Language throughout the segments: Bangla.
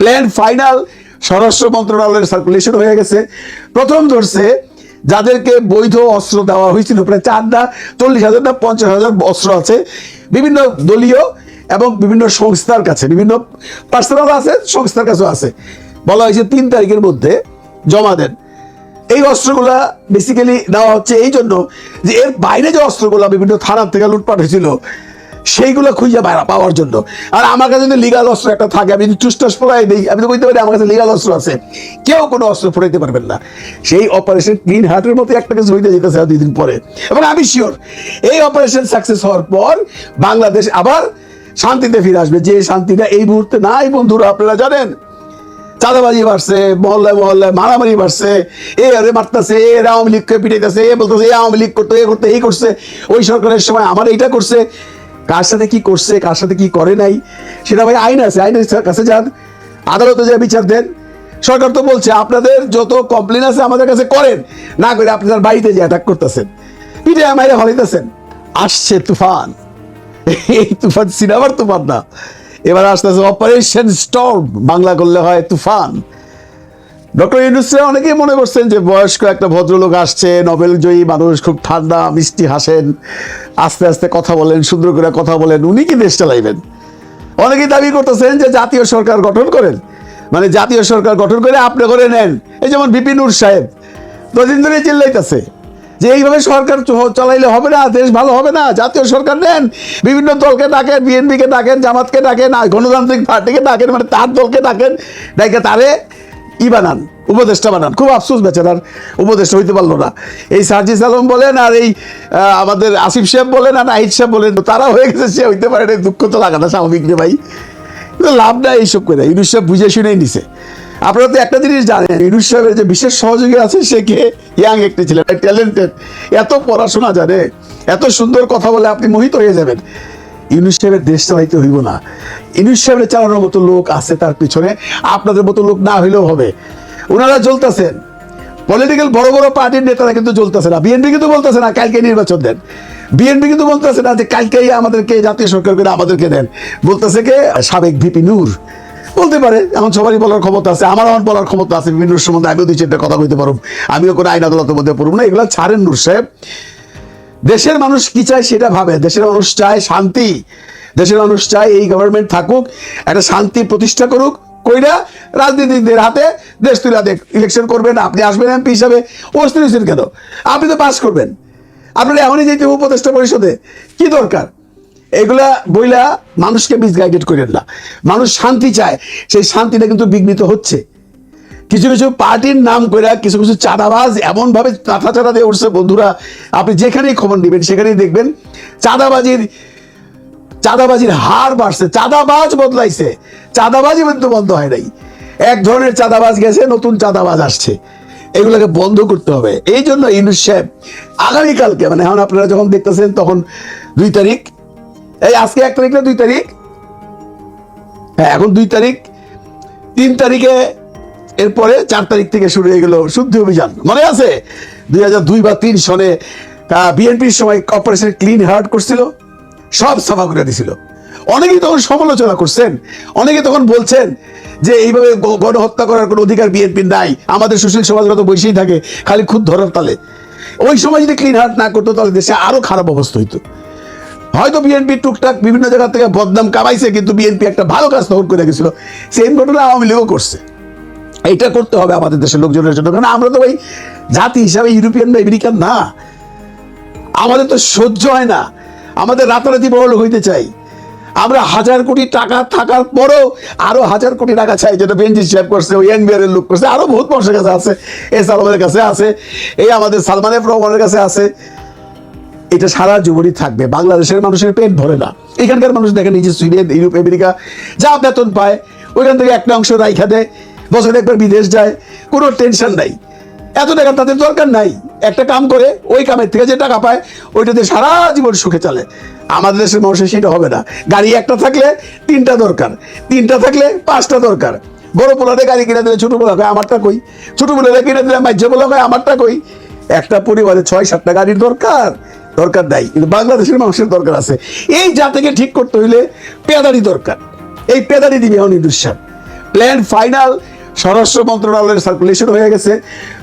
প্ল্যান ফাইনাল স্বরাষ্ট্র মন্ত্রণালয়ের সার্কুলেশন হয়ে গেছে। প্রথম ধরছে, যাদেরকে বৈধ অস্ত্র দেওয়া হয়েছিল, প্রায় চার না, চল্লিশ হাজার না, পঞ্চাশ হাজার অস্ত্র আছে। বিভিন্ন দলীয় এবং বিভিন্ন সংস্থার কাছে, বিভিন্ন পার্সোনাল আছে, সংস্থার কাছেও আছে। বলা হয়েছে তিন তারিখের মধ্যে জমা দেন। এই অস্ত্রগুলা বেসিক্যালি দেওয়া হচ্ছে এই জন্য যে এর বাইরে যে অস্ত্রগুলা বিভিন্ন থানার থেকে লুটপাট হয়েছিল সেইগুলো খুঁজে বাইরা পাওয়ার জন্য। আর আমার কাছে যদি লিগাল অস্ত্র একটা থাকে, আমি যদি চুস্টাস পড়াই দিই, আমি তো বলতে পারি আমার কাছে লিগাল অস্ত্র আছে। কেউ কোনো অস্ত্র পড়াইতে পারবেন না। সেই অপারেশন ক্লিন হার্টের মতো একটা কিছু হইতে যেতেছে দুই দিন পরে। এবং আমি শিওর এই অপারেশন সাকসেস হওয়ার পর বাংলাদেশ আবার শান্তিতে ফিরে আসবে। যে শান্তিটা এই মুহূর্তে নাই বন্ধুরা, আপনারা জানেন। চাঁদাবাজি বাড়ছে, মহল্লায় মহল্লায় মারামারি বাড়ছে। এ আরে মারতেছে, এ আওয়ামী লীগকে পিটাইতেছে, এ বলতেছে, এ আওয়ামী লীগ করতো, এ করতে, এই করছে। ওই সরকারের সময় আমার এইটা করছে। কার সাথে কি করছে, কার সাথে কি করে নাই, সেটা ভাই আইন আছে, আইনের কাছে যান। আদালতে যে বিচার দেন। সরকার তো বলছে, আপনাদের যত কমপ্লেন আছে আমাদের কাছে করেন। না করে আপনাদের বাড়িতে যে অ্যাটাক করতেছেন। পিঠে মাইরে হলাইতেছেন আসছে তুফান। এই তুফান সিনেমার তুফান না। এবার আসতেছে অপারেশন স্টর্ম বাংলা করলে হয় তুফান। ডক্টর ইউনুসে অনেকেই মনে করছেন যে বয়স্ক একটা ভদ্রলোক আসছে, নোবেল জয়ী মানুষ, খুব ঠান্ডা, মিষ্টি হাসেন, আস্তে আস্তে কথা বলেন, সুন্দর করে কথা বলেন, উনি কি দেশ চালাইবেন? অনেকেই দাবি করতেছেন যে জাতীয় সরকার গঠন করেন। মানে জাতীয় সরকার গঠন করে আপনি করে নেন। এই যেমন বিপিনুর সাহেব দুদিন ধরে চিল্লাইতেছে যে এইভাবে সরকার চালাইলে হবে না, দেশ ভালো হবে না, জাতীয় সরকার নেন। বিভিন্ন দলকে ডাকেন, বিএনপিকে ডাকেন, জামাতকে ডাকেন গণতান্ত্রিক পার্টিকে ডাকেন মানে তার দলকে ডাকেন ডাকে তারে ই বানান, উপদেষ্টা বানান। খুব আফসোস বেচারার উপদেষ্টা হইতে পারল না। এই সার্জিস আলম বলেন আর এই আমাদের আসিফ সাহেব বলেন আর নাহিদ সাহেব বলেন, তারা হয়ে গেছে, সে হইতে পারে দুঃখ তো লাগাটা স্বাভাবিক রে ভাই। লাভ নাই এইসব করে। ইউনুস সাহেব বুঝে শুনেই নিছে। আপনারা তো একটা জিনিস জানেন ইউনুস সাহেবের যে বিশেষ সহযোগী আছে, সে কে? ইয়াং একটি ছিলেন ট্যালেন্টেড এত পড়াশোনা জানে, এত সুন্দর কথা বলে আপনি মোহিত হয়ে যাবেন। ইউনুস সাহেবের দেশ চালাইতে হইব না। ইউনুস সাহেবের চালানোর মতো লোক আছে তার পিছনে, আপনাদের মতো লোক না হইলেও হবে। ওনারা জ্বলতেছেন পলিটিক্যাল বড় বড় পার্টির নেতারা কিন্তু জ্বলতেছে না। বিএনপি কিন্তু বলতেছে না, কালকে নির্বাচন দেন। বিএনপি কিন্তু বলতেছে না যে কালকেই আমাদেরকে জাতীয় সরকার করে আমাদেরকে দেন। বলতেছে কে? সাবেক ভিপি নূর। বলতে পারে, এখন সবারই বলার ক্ষমতা আছে আমার এখন বলার ক্ষমতা আছে বিভিন্ন সম্বন্ধে। আমিও দুই চারটা কথা কইতে পারব আমিও কোনো আইন আদালতের মধ্যে পড়ব না। এগুলো ছাড়েন নূর সাহেব। দেশের মানুষ কি চায় সেটা ভাবে। দেশের মানুষ চায় শান্তি। দেশের মানুষ চায় এই গভর্নমেন্ট থাকুক, একটা শান্তি প্রতিষ্ঠা করুক, কইরা রাজনীতিকদের হাতে দেশ তুলে দেখ ইলেকশন করবেন, আপনি আসবেন এমপি হিসাবে। অস্থির হয়েছেন কেন? আপনি তো পাস করবেন। আপনারা এমনই যেতে উপদেষ্টা পরিষদে। কি দরকার? এগুলা বইলা মানুষকে মিসগাইডেড করেন না। মানুষ শান্তি চায়। সেই শান্তিটা কিন্তু বিঘ্নিত হচ্ছে। কিছু কিছু পার্টির নাম করে কিছু কিছু চাঁদাবাজ এমন ভাবে মাথা চাঁদা দিয়ে উঠছে। বন্ধুরা, আপনি যেখানেই খবর নেবেন, সেখানেই দেখবেন চাঁদাবাজির চাঁদাবাজির হার বাড়ছে, চাঁদাবাজ বদলাইছে। চাঁদাবাজি কিন্তু বন্ধ হয় নাই। এক ধরনের চাঁদাবাজ গেছে, নতুন চাঁদাবাজ আসছে। এগুলোকে বন্ধ করতে হবে। এই জন্য ইউনুস সাহেব আগামীকালকে মানে এখন আপনারা যখন দেখতেছেন তখন দুই তারিখ, এই আজকে এক তারিখ না দুই তারিখ? হ্যাঁ এখন দুই তারিখ। তিন তারিখে এরপরে চার তারিখ থেকে শুরু হয়ে গেল শুদ্ধি অভিযান। মনে আছে? দুই হাজার দুই বা তিন সনে বিএনপির সময় অপারেশন ক্লিন হার্ট করছিল, সব সাফা করে দিছিল। অনেকেই তখন সমালোচনা করছেন, অনেকে তখন বলছেন যে এইভাবে গণহত্যা করার কোনো অধিকার বিএনপির নাই, আমাদের সুশীল সমাজগত বসেই থাকে, খালি খুদ ধরার তালে। ওই সময় যদি ক্লিন হার্ট না করতো, তাহলে দেশে আরও খারাপ অবস্থা হইতো। হয়তো বিএনপি টুকটাক বিভিন্ন জায়গা থেকে বদনাম কামাইছে, কিন্তু বিএনপি একটা ভালো কাজ তখন করে গেছিল। সেম ঘটনা আওয়ামী লীগও করছে। এইটা করতে হবে আমাদের দেশের লোকজনের জন্য। কারণ আমরা তো ভাই জাতি হিসাবে ইউরোপিয়ান বা আমেরিকান না। আমাদের তো সহ্য হয় না। আমাদের রাতারাতি বড় লোক হইতে চাই। আমরা হাজার কোটি টাকা থাকার পরও আরও হাজার কোটি টাকা চাই, যেটা বেঞ্জি সাহেব করছে, ওই এনবিআর এর লোক করছে, আরও বহুত মানুষের কাছে আছে, এ সালমানের কাছে আছে, এই আমাদের সালমান এফ কাছে আছে। এটা সারা জীবনই থাকবে। বাংলাদেশের মানুষের পেট ভরে না। এখানকার মানুষ দেখেন এই যে সুইডেন ইউরোপ আমেরিকা যা বেতন পায়, ওইখান থেকে একটা অংশ রাইখা দেয়। বছরে একবার বিদেশ যায়, কোনো টেনশন নাই। এত টাকা তাদের দরকার নাই। একটা কাম করে, ওই কামের থেকে যে টাকা পায়, ওইটাতে সারা জীবন সুখে চলে। আমাদের দেশের মানুষের সেটা হবে না। গাড়ি একটা থাকলে তিনটা দরকার। তিনটা থাকলে পাঁচটা দরকার। বড় পোলারে গাড়ি কিনে দিলে ছোট পোলা কয়, আমারটা কই? ছোট পোলারে কিনে দিলে মাঝ্য পোলা কয়, আমারটা কই? একটা পরিবারে ছয়, সাতটা গাড়ির দরকার। দরকার নাই। কিন্তু বাংলাদেশের মানুষের দরকার আছে। এই জাতিকে ঠিক করতে হইলে পেদারি দরকার। এই পেদারি দিবে এখন প্ল্যান ফাইনাল স্বরাষ্ট্র মন্ত্রণালয়ের সার্কুলেশন হয়ে গেছে।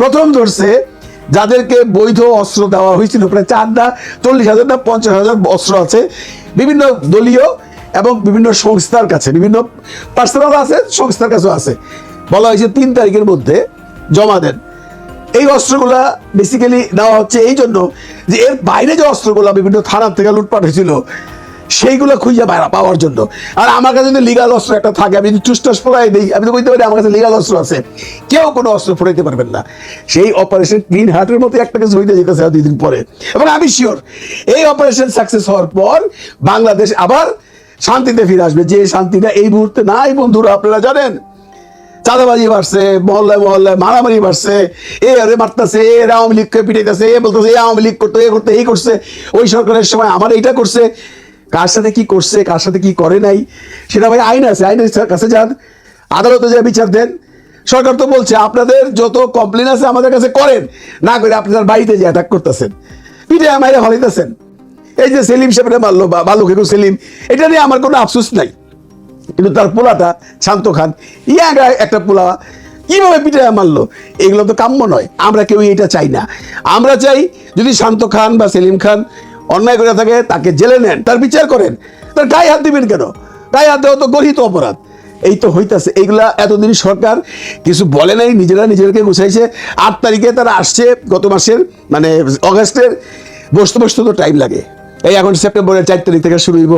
প্রথম ধরছে, যাদেরকে বৈধ অস্ত্র দেওয়া হয়েছিল, প্রায় চার না চল্লিশ হাজার না পঞ্চাশ হাজার অস্ত্র আছে। বিভিন্ন দলীয় এবং বিভিন্ন সংস্থার কাছে, বিভিন্ন পার্সোনাল আছে, সংস্থার কাছেও আছে। বলা হয়েছে তিন তারিখের মধ্যে জমা দেন। এই অস্ত্রগুলা বেসিক্যালি দেওয়া হচ্ছে এই জন্য যে এর বাইরে যে অস্ত্রগুলা বিভিন্ন থানার থেকে লুটপাট হয়েছিল সেইগুলো খুঁজে বাইরা পাওয়ার জন্য। আর আমার কাছে যদি লিগাল অস্ত্র একটা থাকে, আমি যদি চুষ্টাস ফোলাই দিই, আমি তো বলতে পারি আমার কাছে লিগাল অস্ত্র আছে। কেউ কোনো অস্ত্র ফোরাইতে পারবেন না। সেই অপারেশন গ্রিন হার্টের মতো একটা কিছু হইতে যেতেছে দুই দিন পরে। এবং আমি শিওর এই অপারেশন সাকসেস হওয়ার পর বাংলাদেশ আবার শান্তিতে ফিরে আসবে। যে শান্তিটা এই মুহূর্তে নাই, বন্ধুরা, আপনারা জানেন। চাঁদাবাজি বাড়ছে, মহল্লায় মহল্লায় মারামারি বাড়ছে। এ, আরে, মারতেছে, এ আওয়ামী লীগকে পিটাইতেছে, এ বলতেছে, এ আওয়ামী লীগ করতো, এ করতে, এই করছে। ওই সরকারের সময় আমার এইটা করছে। কার সাথে কি করছে, কার সাথে কি করে নাই, সেটা ভাই আইন আছে আইনের কাছে যান। আদালতে যা বিচার দেন। সরকার তো বলছে, আপনাদের যত কমপ্লেন আছে আমাদের কাছে করেন। না করে আপনার বাড়িতে যে অ্যাটাক করতেছেন। পিঠে মাইরে হলাইতেছেন এই যে সেলিম সাহেবরা মারলো, বা বালুক সেলিম, এটা নিয়ে আমার কোনো আফসোস নাই। কিন্তু তার পোলাটা শান্ত খান। ইয়া একটা পোলা কীভাবে পিঠে মারলো? এগুলো তো কাম্য নয়। আমরা কেউ এটা চাই না। আমরা চাই যদি শান্ত খান বা সেলিম খান অন্যায় করে থাকে, তাকে জেলে নেন, তার বিচার করেন। তার গায়ে হাত দিবেন কেন? গায়ে হাত দেওয়া তো গরিত অপরাধ। এই তো হইতাছে, এইগুলা এতদিন সরকার কিছু বলে নাই, নিজেরা নিজেদেরকে গুছাইছে। আট তারিখে তারা আসছে, গত মাসের মানে অগাস্টের, বসতে বসতে তো টাইম লাগে। এই এখন সেপ্টেম্বরের চার তারিখ থেকে শুরু হইব।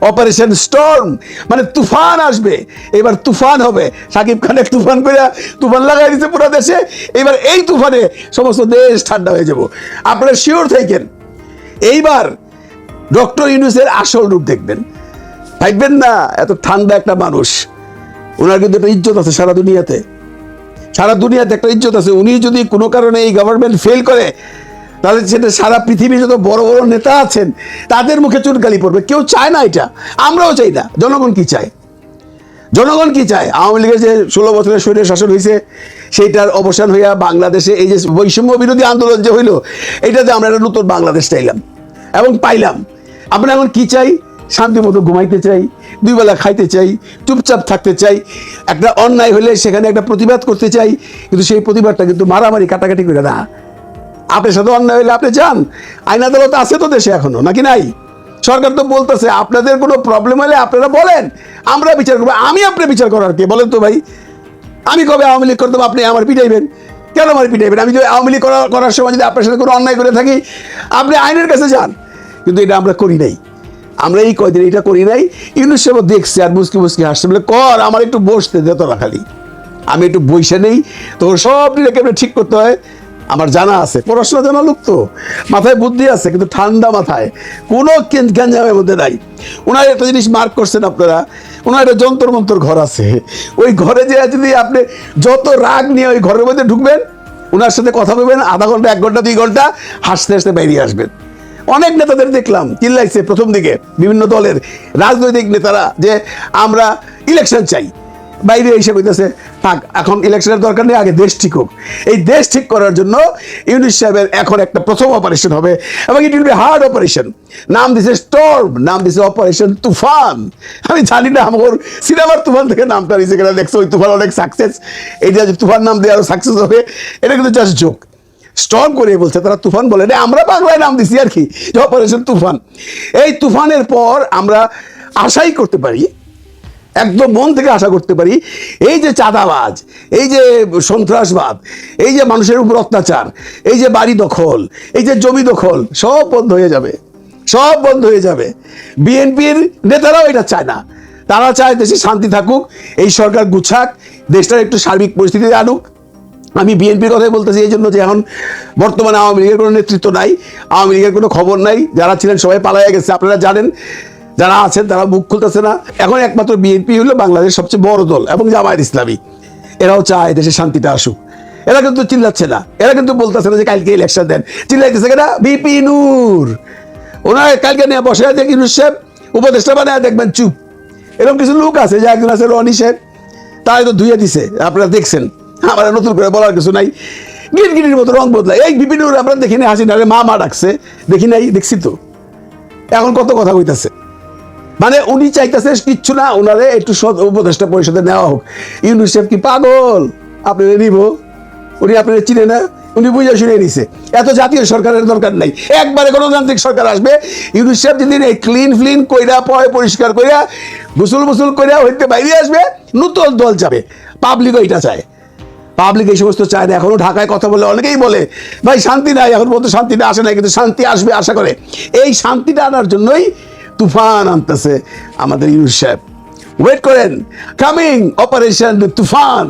অপারেশন স্টর্ম মানে তুফান আসবে। এবার তুফান হবে। সাকিব খানের তুফান করে তুফান লাগাই দিচ্ছে পুরো দেশে। এবার এই তুফানে সমস্ত দেশ ঠান্ডা হয়ে যাব। আপনারা শিওর থাকেন এইবার ডক্টর ইউনুসের আসল রূপ দেখবেন। ভাববেন না, এত ঠান্ডা একটা মানুষ। ওনার কিন্তু একটা ইজ্জত আছে সারা দুনিয়াতে। সারা দুনিয়াতে একটা ইজ্জত আছে। উনি যদি কোনো কারণে এই গভর্নমেন্ট ফেল করে, তাহলে সেটা সারা পৃথিবীর যত বড় বড় নেতা আছেন, তাদের মুখে চুনকালি পড়বে। কেউ চায় না এটা। আমরাও চাই না। জনগণ কি চায়? জনগণ কি চায়? আওয়ামী লীগের যে ষোলো বছরের শরীরে শাসন হয়েছে, সেইটার অবসান হইয়া বাংলাদেশে এই যে বৈষম্য বিরোধী আন্দোলন যে হইল, এইটাতে আমরা একটা নতুন বাংলাদেশ চাইলাম। এবং পাইলাম। আমরা এখন কি চাই? শান্তি মতো ঘুমাইতে চাই, দুই বেলা খাইতে চাই, চুপচাপ থাকতে চাই, একটা অন্যায় হলে সেখানে একটা প্রতিবাদ করতে চাই, কিন্তু সেই প্রতিবাদটা কিন্তু মারামারি, কাটাকাটি করে না। আপনার সাথে অন্যায় হলে আপনি যান। আইন আদালত আছে তো দেশে এখনও, নাকি নাই? সরকার তো বলতেছে, আপনাদের কোনো প্রবলেম হলে আপনারা বলেন। আমরা বিচার করব। আমি আপনি বিচার করার কে? বলেন তো ভাই। আমি কবে আওয়ামী লীগ করতাম? আপনি আমার পিটাইবেন। কেন আমার পিটাইবেন? আমি যদি আওয়ামী লীগ করার সময় যদি আপনার সাথে কোনো অন্যায় করে থাকি, আপনি আইনের কাছে যান। কিন্তু এটা আমরা করি নাই। আমরা এই কয়দিন এটা করি নাই। ইউনুস দেখছে আর মুসকি মুসকি হাসছে, বলে, কর, আমার একটু বসতে দে তোরা খালি। আমি একটু বইসে নেই। তোর সব নিজেকে ঠিক করতে হয়? আমার জানা আছে, পড়াশোনা জানা লোক তো। মাথায় বুদ্ধি আছে, কিন্তু ঠান্ডা মাথায়। কোনো গ্যাঞ্জামের মধ্যে নাই। ওনার একটা জিনিস মার্ক করছেন আপনারা। ওনার একটা যন্তর মন্তর ঘর আছে। ওই ঘরে যে যদি আপনি যত রাগ নিয়ে ওই ঘরের মধ্যে ঢুকবেন, ওনার সাথে কথা বলবেন, আধা ঘণ্টা, এক ঘণ্টা, দুই ঘণ্টা, হাসতে হাসতে বেরিয়ে আসবেন। অনেক নেতাদের দেখলাম, চিল্লাইছে প্রথম দিকে বিভিন্ন দলের রাজনৈতিক নেতারা যে আমরা ইলেকশন চাই। বাইরে এসে কইতেছে, থাক, এখন ইলেকশনের দরকার নেই, আগে দেশ ঠিক হোক। এই দেশ ঠিক করার জন্য ইউনিস সাহেবের এখন একটা প্রথম অপারেশন হবে এবং it will be hard operation নাম দিছে স্টর্ম নাম দিছে অপারেশন তুফান। আমি জানি না, আমার সিনেমার তুফান থেকে নামটা নিয়েছে কেন, দেখছ, ওই তুফান অনেক সাকসেস এইটা যে তুফান নাম দিয়ে আরও সাকসেস হবে, এটা কিন্তু জাস্ট জোক স্টর্ম করে বলছে, তারা তুফান বলে। আমরা বাংলায় নাম দিছি আর কি অপারেশন তুফান। এই তুফানের পর আমরা আশাই করতে পারি, একদম মন থেকে আশা করতে পারি, এই যে চাঁদাবাজ, এই যে সন্ত্রাসবাদ, এই যে মানুষের উপর অত্যাচার, এই যে বাড়ি দখল, এই যে জমি দখল, সব বন্ধ হয়ে যাবে, সব বন্ধ হয়ে যাবে। বিএনপির নেতারাও এটা চায় না। তারা চায় দেশে শান্তি থাকুক, এই সরকার গুছাক, দেশটার একটু সার্বিক পরিস্থিতি আনুক আমি বিএনপির কথাই বলতেছি, এই জন্য যে এখন বর্তমানে আওয়ামী লীগের কোনো নেতৃত্ব নাই, আওয়ামী লীগের কোনো খবর নাই, যারা ছিলেন সবাই পালাইয়া গেছে। আপনারা জানেন, যারা আছেন তারা মুখ খুলতেছে না। এখন একমাত্র বিএনপি হলো বাংলাদেশের সবচেয়ে বড় দল এবং জামায়াত ইসলামী। এরাও চায় দেশে শান্তিটা আসুক। এরা কিন্তু চিল্লাচ্ছে না। এরা কিন্তু বলতেছে না যে কালকে ইলেকশন দেন। চিল্লাইতেছে কেনা বিপি নূর। ওনার কালকে নিয়ে বসে আছে ইনুস সাহেব। উপদেষ্টা বানায় দেখবেন, চুপ। এরকম কিছু লোক আছে যে একজন আছে রনি সাহেব। তাই তো ধুয়ে দিছে। আপনারা দেখছেন। আমার নতুন করে বলার কিছু নাই। গিট গিটির মতো রং বদলায়। এই বিপিন আমরা দেখি নাই, হাসি না মা মা ডাকছে। দেখি নাই, দেখছি তো। এখন কত কথা কইতাছে। মানে উনি চাইতেছে কিচ্ছু না ওনারে একটু উপদেষ্টা পরিষদে নেওয়া হোক। ইউনিসেফ কি পাগল? আপনি নিব। উনি আপনারা চিনে না, উনি বুঝে শুনে নিছে। এত জাতীয় সরকারের দরকার নাই। একবারে গণতান্ত্রিক সরকার আসবে, ইউনিসেফ যেদিন এই ক্লিন ফ্লিন কইরা, পয় পরিষ্কার কইরা, গুসুল মুসুল কইরা হইতে বাইরে আসবে, নতুন দল যাবে। পাবলিকও এটা চায়। পাবলিক এই সমস্ত চায় না এখনও ঢাকায় কথা বলে অনেকেই বলে, ভাই, শান্তি নাই, এখন পর্যন্ত শান্তিটা আসে নাই, কিন্তু শান্তি আসবে আশা করে। এই শান্তিটা আনার জন্যই তুফান আনতেছে আমাদের ইউনুস সাহেব। ওয়েট করেন কামিং অপারেশন তুফান।